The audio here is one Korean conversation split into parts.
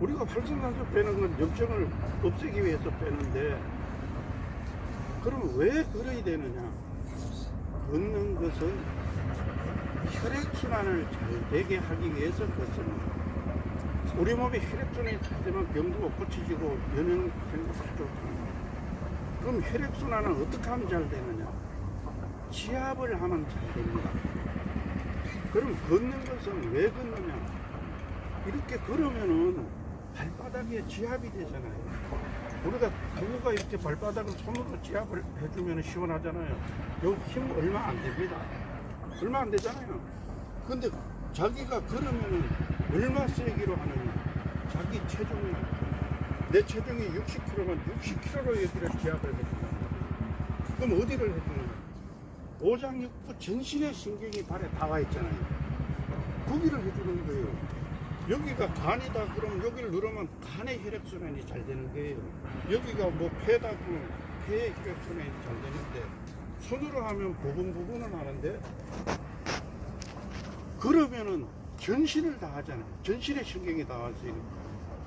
우리가 활성산소 빼는 건 염증을 없애기 위해서 빼는데 그럼 왜 걸어야 되느냐? 걷는 것은 혈액순환을 잘 되게 하기 위해서 걷습니다. 우리 몸에 혈액순환이 잘 되면 병도 고쳐지고 연령 생각도 좋고 그럼 혈액순환은 어떻게 하면 잘 되느냐? 지압을 하면 잘 됩니다. 그럼 걷는 것은 왜 걷느냐? 이렇게 걸으면은 발바닥에 지압이 되잖아요. 우리가 누구가 이렇게 발바닥을 손으로 지압을 해주면 시원하잖아요. 여기 힘 얼마 안 됩니다. 얼마 안 되잖아요. 근데 자기가 걸으면은 얼마 세기로 하느냐? 자기 체중이 내 체중이 60kg면 60kg로 여기를 지압을 해준다. 그럼 어디를 해주느냐? 오장육부 전신의 신경이 발에 닿아 있잖아요. 거기를 해주는 거예요. 여기가 간이다 그러면 여기를 누르면 간의 혈액순환이 잘 되는 거예요. 여기가 뭐 폐다 그러면 폐의 혈액순환이 잘 되는데 손으로 하면 부분 부분은 하는데 그러면은 전신을 다 하잖아요. 전신의 신경이 다 하지.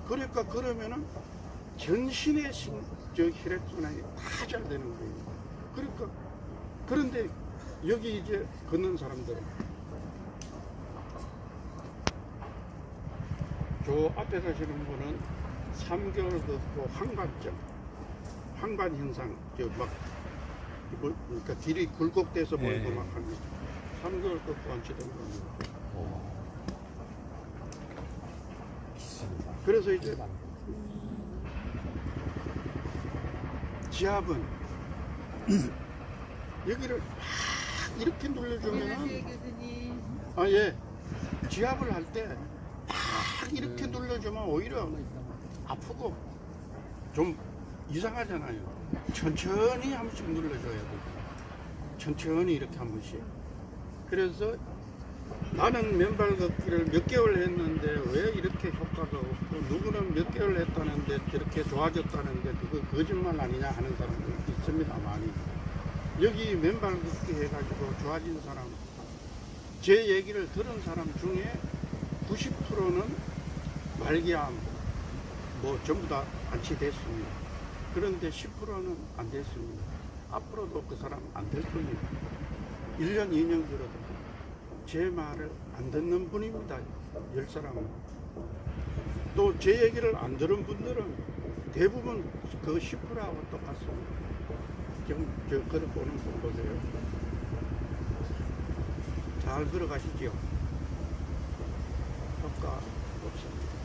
그러니까 그러면은 전신의 신, 저 혈액순환이 다 잘 되는 거예요. 그러니까 그런데 여기 이제 걷는 사람들은 저 앞에 가시는 분은 3개월 걷고 한관점, 한관 현상, 저막 뭐, 그러니까 길이 굴곡돼서 예. 보이고 막 합니다. 3개월 걷고 안 치던 겁니다. 그래서 이제 지압은 여기를 막 이렇게 눌러주면은 안녕하세요 교수님. 아, 예. 지압을 할때딱 이렇게 눌러 주면 오히려 아프고 좀 이상하잖아요. 천천히 한 번씩 눌러줘야 돼. 천천히 이렇게 한 번씩. 그래서 나는 맨발 걷기를 몇 개월 했는데 왜 이렇게 효과가 없고 누구는 몇 개월 했다는데 저렇게 좋아졌다는데 그거 거짓말 아니냐 하는 사람들 있습니다 많이 여기 맨발 걷기 해가지고 좋아진 사람 제 얘기를 들은 사람 중에 90%는 말기암 뭐 전부 다 완치됐습니다. 그런데 10%는 안 됐습니다. 앞으로도 그 사람 안 될 겁니다. 1년, 2년 들어도 제 말을 안 듣는 분입니다. 열 사람은. 또 제 얘기를 안 들은 분들은 대부분 그 10%하고 똑같습니다. 지금 저 걸어보는 분 보세요. 잘 걸어가시죠. 효과 없습니다.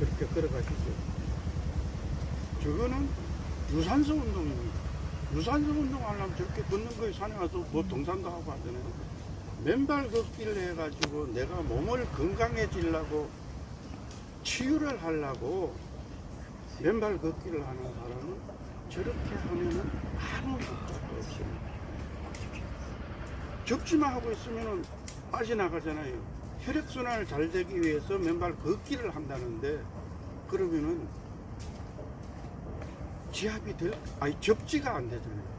저렇게 걸어가시죠. 저거는 유산소 운동입니다. 유산소 운동 하려면 저렇게 걷는 거에 산에 가서 뭐 등산도 하고 하잖아요. 맨발 걷기를 해가지고 내가 몸을 건강해지려고 치유를 하려고 맨발 걷기를 하는 사람은 저렇게 하면은 아무 효과도 없습니다. 적지만 하고 있으면은 빠져나가잖아요. 혈액순환을 잘 되기 위해서 맨발 걷기를 한다는데 그러면은 지압이 될, 아니 접지가 안 되잖아요.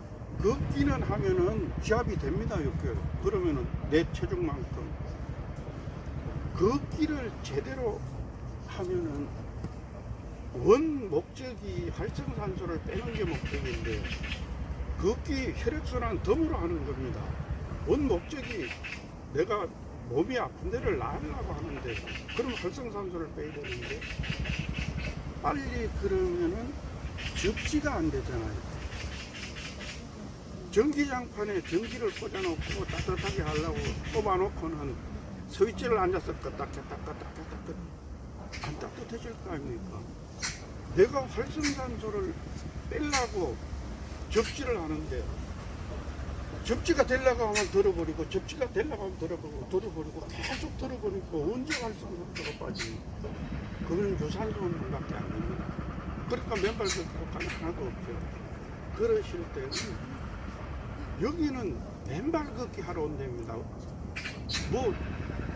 걷기는 하면은 지압이 됩니다, 이렇게. 그러면은 내 체중만큼. 걷기를 제대로 하면은 원 목적이 활성산소를 빼는 게 목적인데 걷기 혈액순환 덤으로 하는 겁니다. 원 목적이 내가 몸이 아픈 데를 나으려고 하는데 그럼 활성산소를 빼야 되는데 빨리 그러면은 접지가 안 되잖아요. 전기장판에 전기를 꽂아놓고 따뜻하게 하려고 꼽아놓고는 스위치를 앉아서 끄딱끄딱끄딱끄딱 안 따뜻해질 거 아닙니까? 내가 활성산소를 빼려고 접지를 하는데 접지가 되려고 하면 들어버리고 접지가 되려고 하면 들어버리고 들어버리고 계속 들어버리고 언제 활성산소가 빠집니까? 그거는 유산소 운동밖에 안 됩니다. 그러니까 맨발 걷기가 하나도 없죠. 그러실 때는 여기는 맨발 걷기 하러 온답니다. 뭐,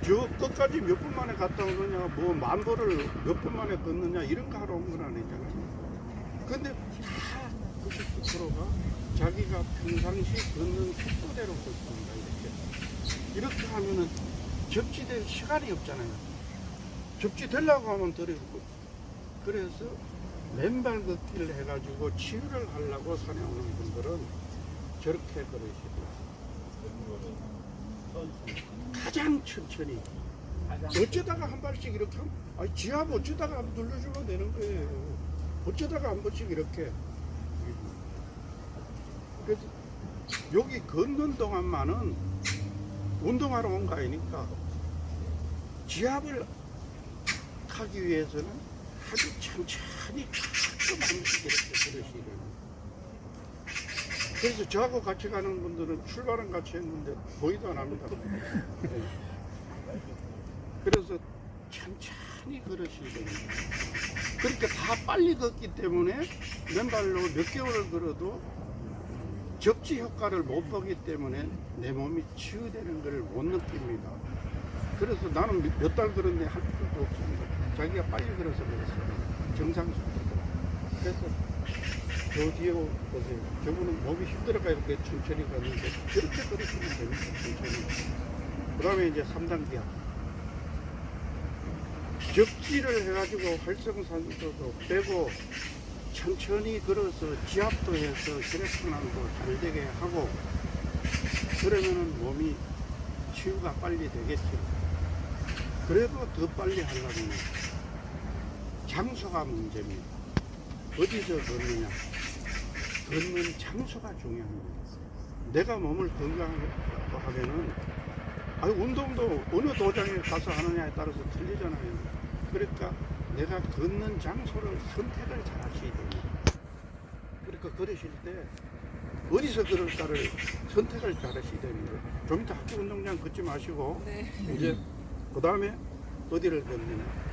저 끝까지 몇 분 만에 갔다 오느냐, 뭐, 만 보를 몇 분 만에 걷느냐, 이런 거 하러 온 건 아니잖아요. 근데 다 90%가 자기가 평상시 걷는 속도대로 걷습니다, 이렇게. 이렇게 하면은 접지될 시간이 없잖아요. 접지 되려고 하면 더리고 그래서 맨발 걷기를 해가지고 치유를 하려고 산에 오는 분들은 저렇게 걸으시고 가장 천천히 어쩌다가 한 발씩 이렇게 하면 아니 지압 어쩌다가 한번 눌러주면 되는 거예요 어쩌다가 한 번씩 이렇게 그래서 여기 걷는 동안만은 운동하러 온 거 아니니까 지압을 하기 위해서는 아주 천천히 번씩 이렇게 걸으시는 그래서 저하고 같이 가는 분들은 출발은 같이 했는데 보이도 안 합니다. 네. 그래서 천천히 걸으시야 됩니다. 그러니까 다 빨리 걷기 때문에 맨발로 몇 개월을 걸어도 접지 효과를 못 보기 때문에 내 몸이 치유되는 것을 못 느낍니다. 그래서 나는 몇 달 걸었는데 할 필요도 없습니다. 자기가 빨리 걸어서 그랬어요. 정상 속도. 그래서 저 뒤에 보세요. 저분은 몸이 힘들어가 이렇게 천천히 걷는데 저렇게 걸으시면 됩니다. 천천히. 그 다음에 이제 3단계야. 접지를 해가지고 활성산소도 빼고 천천히 걸어서 지압도 해서 혈액순환도 잘 되게 하고 그러면은 몸이 치유가 빨리 되겠죠. 그래도 더 빨리 하려면 장소가 문제입니다. 어디서 걷느냐. 걷는 장소가 중요합니다. 내가 몸을 건강하고 하면은 아 운동도 어느 도장에 가서 하느냐에 따라서 틀리잖아요. 그러니까 내가 걷는 장소를 선택을 잘 하셔야 됩니다. 그러니까 걸으실 때 어디서 걸을까를 선택을 잘 하셔야 됩니다. 좀 이따 학교 운동장 걷지 마시고 네. 이제 그 다음에 어디를 걷느냐.